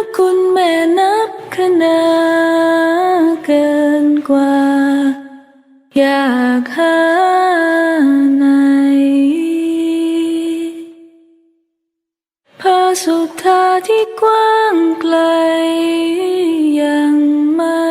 ระคุณแม่นับขนาเกินกว่า อยากหาในพระสุธาที่กว้างไกลยังไม่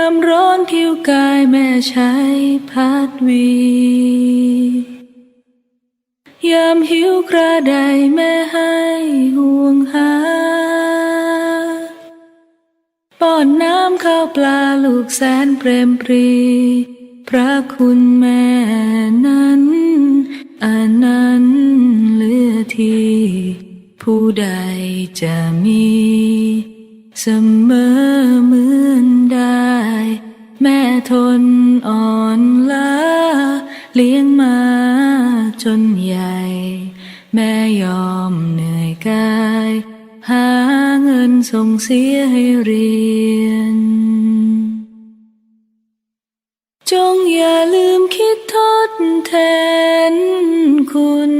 ามร้อนผิวกายแม่ใช้พัดวี ยามหิวกระไดแม่ให้ห่วงหา ป้อนน้ำข้าวปลาลูกแสนเปรมปรี พระคุณแม่นั้นอันนั้นเลือที่ผู้ใดจะมี แม่ทนอ่อนล้าเลี้ยงมาจนใหญ่ แม่ยอมเหนื่อยกาย หาเงินส่งเสียให้เรียน จงอย่าลืมคิดทดแทนคุณ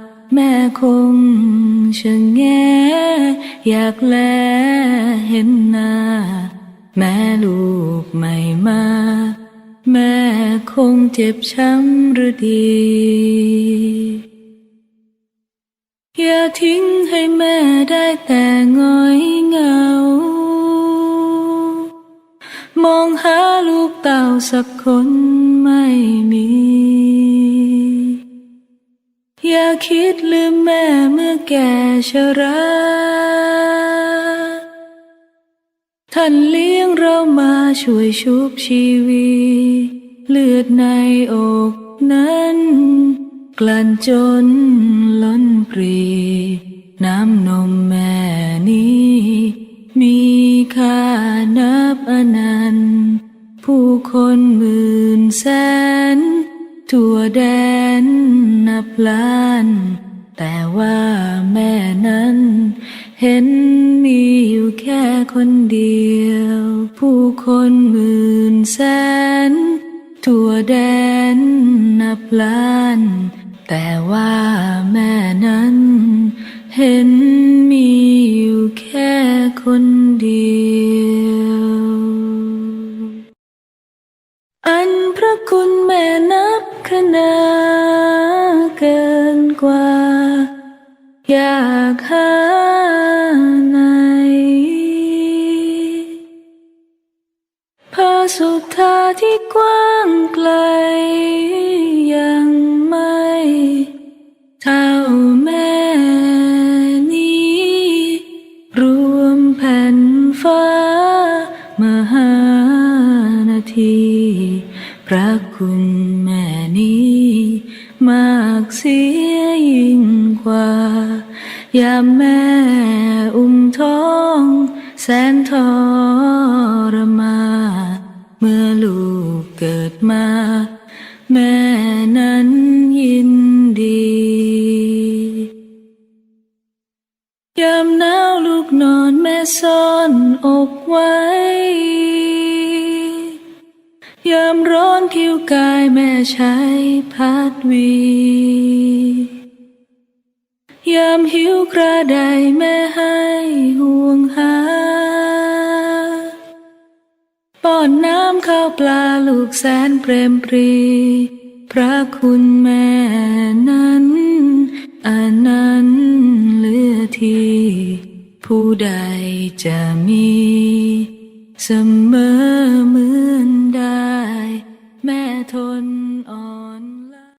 แม่คงชะแงอยากแลเห็นหน้า แม่ลูกไม่มา แม่คงเจ็บช้ำหรือดี อย่าทิ้งให้แม่ได้แต่ง้อยเหงา มองหาลูกเต่าสักคนไม่มีาคิดลืมแม่เมื่อแก่ชรา ท่านเลี้ยงเรามาช่วยชุบชีวีเลือดในอกนั้น กลั่นจนล้นปรี น้ำนมแม่นี้ มีค่านับอนันต์ ผู้คนหมื่นแสน ทั่วแดน บล้าน แต่ว่าแม่นั้น เห็นมีอยู่แค่คนเดียว ผู้คนหมื่นแสน ทั่วแดนนับล้าน แต่ว่าแม่นั้น เห็นมีอยู่แค่คนเดียว อันพระคุณแม่นับขนา อยากหาไหนพระสุธาที่กว้างไกล ยังไม่เท่าแม่นี้ รวมแผ่นฟ้า มหานาที พระคุณแม่นี้ มากเสียยิ่งกว่า ยามแม่อุ้มท้อง แสนทรมา เมื่อลูกเกิดมา แม่นั้นยินดี ยามหนาวลูกนอนแม่ซ่อนอกไว้ ยามร้อนผิวกายแม่ใช้พัดวีามหิวกระไดแม่ให้ห่วงหา ป้อนน้ำข้าวปลาลูกแสนเปรมปรี พระคุณแม่นั้นอันนั้นเลือที่ผู้ใดจะมี เสมอเหมือนได้ แม่ทน